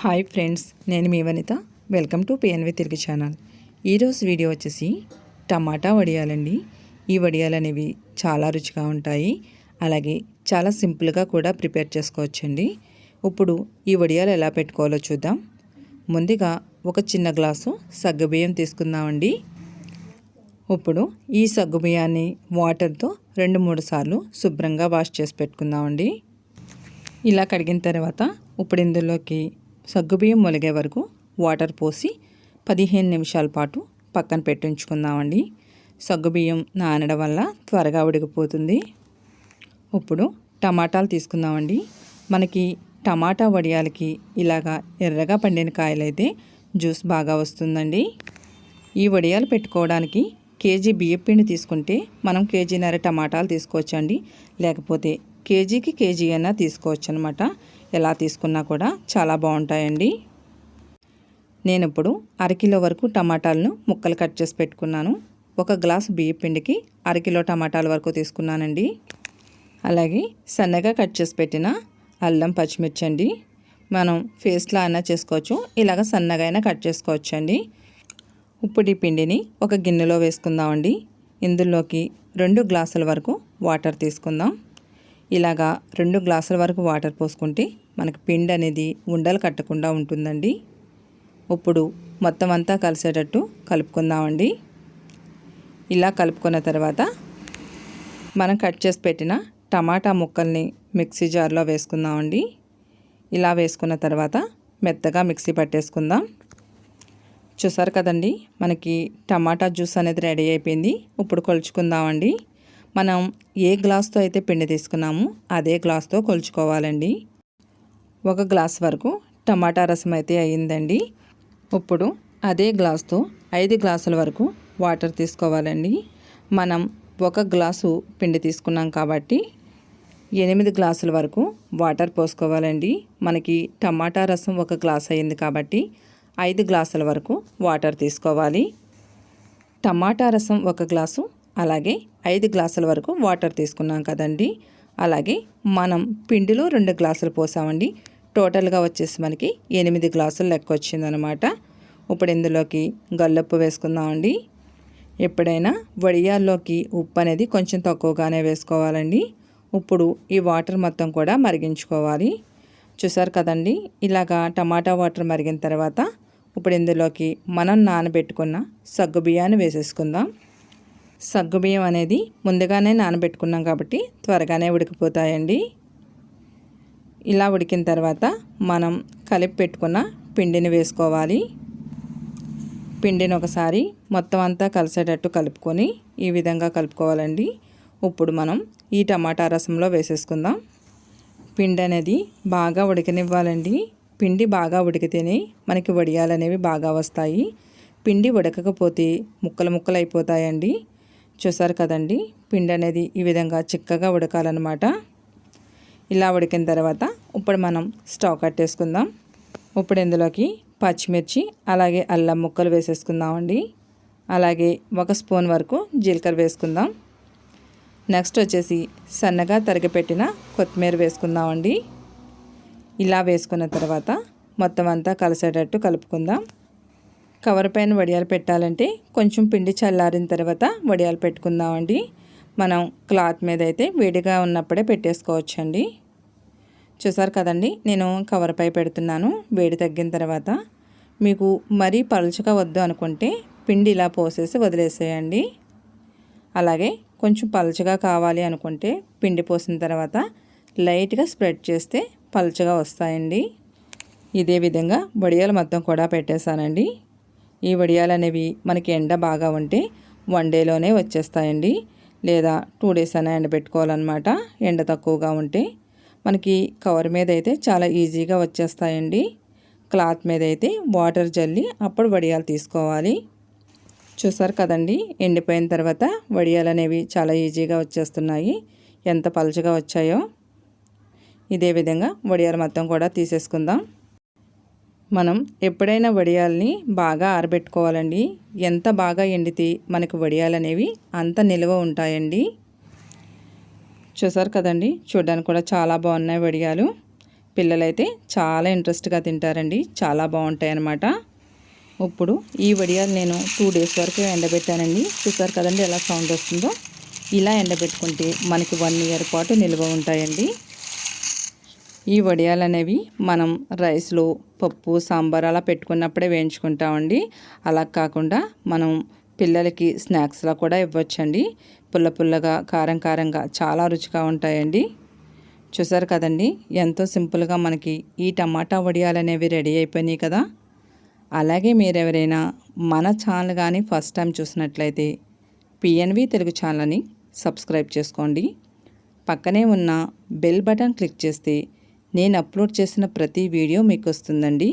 Hi friends నేను మీ Vanitha. Welcome to P N V తిరిగి channel. ఈరోజు వీడియో వచ్చేసి టమాటా వడియాలండి. ఈ వడియాలు అనేవి చాలా రుచిగా ఉంటాయి. అలాగే చాలా సింపుల్గా కూడా ప్రిపేర్ చేసుకోవచ్చండి. ఇప్పుడు ఈ వడియాలు ఎలా పెట్టుకోవాలో చూద్దాం. ముందుగా ఒక చిన్న గ్లాసు సగ్గుబియ్యం తీసుకుందామండి. ఇప్పుడు ఈ సగ్గుబియ్యాన్ని వాటర్తో రెండు మూడు సార్లు శుభ్రంగా వాష్ చేసి పెట్టుకుందామండి. ఇలా కడిగిన తర్వాత ఇప్పుడు ఇందులోకి సగ్గుబియ్యం మొలిగే వరకు వాటర్ పోసి పదిహేను నిమిషాల పాటు పక్కన పెట్టించుకుందామండి. సగ్గుబియ్యం నానడం వల్ల త్వరగా ఉడికిపోతుంది. ఇప్పుడు టమాటాలు తీసుకుందామండి. మనకి టమాటా వడియాలకి ఇలాగా ఎర్రగా పండిన కాయలైతే జ్యూస్ బాగా వస్తుందండి. ఈ వడియాలు పెట్టుకోవడానికి కేజీ బియ్యపిండి తీసుకుంటే మనం కేజీన్నర టమాటాలు తీసుకోవచ్చండి. లేకపోతే కేజీకి కేజీ అయినా తీసుకోవచ్చు అనమాట ఎలా తీసుకున్నా కూడా చాలా బాగుంటాయండి. నేను ఇప్పుడు అరకిలో వరకు టమాటాలను ముక్కలు కట్ చేసి పెట్టుకున్నాను. ఒక గ్లాస్ బియ్య పిండికి అరకిలో టమాటాల వరకు తీసుకున్నానండి. అలాగే సన్నగా కట్ చేసి పెట్టిన అల్లం పచ్చిమిర్చి అండి మనం ఫేస్లో అయినా చేసుకోవచ్చు ఇలాగ సన్నగా అయినా కట్ చేసుకోవచ్చు అండి ఇప్పుడు ఈ పిండిని ఒక గిన్నెలో వేసుకుందామండి. ఇందులోకి రెండు గ్లాసుల వరకు వాటర్ తీసుకుందాం. ఇలాగా రెండు గ్లాసుల వరకు వాటర్ పోసుకుంటే మనకి పిండి అనేది ఉండలు కట్టకుండా ఉంటుందండి. ఇప్పుడు మొత్తం అంతా కలిసేటట్టు కలుపుకుందామండి. ఇలా కలుపుకున్న తర్వాత మనం కట్ చేసి పెట్టిన టమాటా ముక్కల్ని మిక్సీ జార్లో వేసుకుందామండి. ఇలా వేసుకున్న తర్వాత మెత్తగా మిక్సీ పట్టేసుకుందాం. చూసారు కదండి మనకి టమాటా జ్యూస్ అనేది రెడీ అయిపోయింది. ఇప్పుడు కొలుచుకుందామండి. మనం ఏ గ్లాస్తో అయితే పిండి తీసుకున్నామో అదే గ్లాస్తో కొలుచుకోవాలండి. ఒక గ్లాస్ వరకు టమాటా రసం అయితే అయ్యిందండి. ఇప్పుడు అదే గ్లాస్తో ఐదు గ్లాసుల వరకు వాటర్ తీసుకోవాలండి. మనం ఒక గ్లాసు పిండి తీసుకున్నాం కాబట్టి ఎనిమిది గ్లాసుల వరకు వాటర్ పోసుకోవాలండి. మనకి టమాటా రసం ఒక గ్లాస్ అయింది కాబట్టి ఐదు గ్లాసుల వరకు వాటర్ తీసుకోవాలి. టమాటా రసం ఒక గ్లాసు అలాగే ఐదు గ్లాసుల వరకు వాటర్ తీసుకున్నాం కదండి. అలాగే మనం పిండిలో రెండు గ్లాసులు పోసామండి. టోటల్గా వచ్చేసి మనకి ఎనిమిది గ్లాసులు లెక్క వచ్చిందనమాట. ఇప్పుడు ఇందులోకి గల్లప్పు వేసుకుందామండి. ఎప్పుడైనా వడియాల్లోకి ఉప్పు అనేది కొంచెం తక్కువగానే వేసుకోవాలండి. ఇప్పుడు ఈ వాటర్ మొత్తం కూడా మరిగించుకోవాలి. చూసారు కదండి ఇలాగా టమాటా వాటర్ మరిగిన తర్వాత ఇప్పుడు ఇందులోకి మనం నానబెట్టుకున్న సగ్గు బియ్యాన్ని వేసేసుకుందాం. సగ్గుబియ్యం అనేది ముందుగానే నానబెట్టుకున్నాం కాబట్టి త్వరగానే ఉడికిపోతాయండి. ఇలా ఉడికిన తర్వాత మనం కలిపి పెట్టుకున్న పిండిని వేసుకోవాలి. పిండిని ఒకసారి మొత్తం అంతా కలిసేటట్టు కలుపుకొని ఈ విధంగా కలుపుకోవాలండి. ఇప్పుడు మనం ఈ టమాటా రసంలో వేసేసుకుందాం. పిండి అనేది బాగా ఉడకనివ్వాలండి. పిండి బాగా ఉడికితేనే మనకి వడియాలు అనేవి బాగా వస్తాయి. పిండి ఉడకకపోతే ముక్కలు ముక్కలు అయిపోతాయండి చూసారు కదండి? పిండి అనేది ఈ విధంగా చిక్కగా ఉడకాలన్నమాట. ఇలా ఉడికిన తర్వాత ఇప్పుడు మనం స్టవ్ కట్టేసుకుందాం. ఇప్పుడు ఇందులోకి పచ్చిమిర్చి అలాగే అల్లం ముక్కలు వేసేసుకుందామండి. అలాగే ఒక స్పూన్ వరకు జీలకర్ర వేసుకుందాం. నెక్స్ట్ వచ్చేసి సన్నగా తరిగిపెట్టిన కొత్తిమీర వేసుకుందామండి. ఇలా వేసుకున్న తర్వాత మొత్తం అంతా కలిసేటట్టు కలుపుకుందాం. కవర్ పైన వడియాలు పెట్టాలంటే కొంచెం పిండి చల్లారిన తర్వాత వడియాలు పెట్టుకుందామండి. మనం క్లాత్ మీద అయితే వేడిగా ఉన్నప్పుడే పెట్టేసుకోవచ్చండి. చూసారు కదండి నేను కవర్ పై పెడుతున్నాను. వేడి తగ్గిన తర్వాత మీకు మరీ పలుచగా వద్దు అనుకుంటే పిండి ఇలా పోసేసి వదిలేసేయండి. అలాగే కొంచెం పలుచగా కావాలి అనుకుంటే పిండి పోసిన తర్వాత లైట్గా స్ప్రెడ్ చేస్తే పలుచగా వస్తాయండి. ఇదే విధంగా వడియాలు మొత్తం కూడా పెట్టేశానండి. ఈ వడియాలు అనేవి మనకి ఎండ బాగా ఉంటే వన్ డేలోనే వచ్చేస్తాయండి. లేదా టూ డేస్ అయినా ఎండ పెట్టుకోవాలన్నమాట ఎండ తక్కువగా ఉంటే మనకి కవర్ మీద అయితే చాలా ఈజీగా వచ్చేస్తాయండి. క్లాత్ మీద అయితే వాటర్ జల్లి అప్పుడు వడియాలు తీసుకోవాలి. చూసారు కదండి ఎండిపోయిన తర్వాత వడియాలు అనేవి చాలా ఈజీగా వచ్చేస్తున్నాయి. ఎంత పలుచగా వచ్చాయో. ఇదే విధంగా వడియాలు మొత్తం కూడా తీసేసుకుందాం. మనం ఎప్పుడైనా వడియాల్ని బాగా ఆరబెట్టుకోవాలండి. ఎంత బాగా ఎండితే మనకు వడియాలు అనేవి అంత నిల్వ ఉంటాయండి. చూసారు కదండి? చూడడానికి కూడా చాలా బాగున్నాయి వడియాలు. పిల్లలైతే చాలా ఇంట్రెస్ట్గా తింటారండి. చాలా బాగుంటాయి అన్నమాట ఇప్పుడు ఈ వడియాలు నేను టూ డేస్ వరకు ఎండబెట్టానండి. చూసారు కదండి ఎలా సౌండ్ వస్తుందో? ఇలా ఎండబెట్టుకుంటే మనకి వన్ ఇయర్ పాటు నిల్వ ఉంటాయండి. ఈ వడియాలు అనేవి మనం రైస్లో పప్పు సాంబార్ అలా పెట్టుకున్నప్పుడే వేయించుకుంటామండి. అలా కాకుండా మనం పిల్లలకి స్నాక్స్లా కూడా ఇవ్వచ్చండి. పుల్ల పుల్లగా కారం కారంగా చాలా రుచిగా ఉంటాయండి. చూసారు కదండి ఎంతో సింపుల్గా మనకి ఈ టమాటా వడియాలు అనేవి రెడీ అయిపోయినాయి కదా. అలాగే మీరు ఎవరైనా మన ఛానల్ కానీ ఫస్ట్ టైం చూసినట్లయితే పిఎన్వి తెలుగు ఛానల్ని సబ్స్క్రైబ్ చేసుకోండి. పక్కనే ఉన్న బెల్ బటన్ క్లిక్ చేస్తే నేను అప్లోడ్ చేసిన ప్రతి వీడియో మీకు వస్తుందండి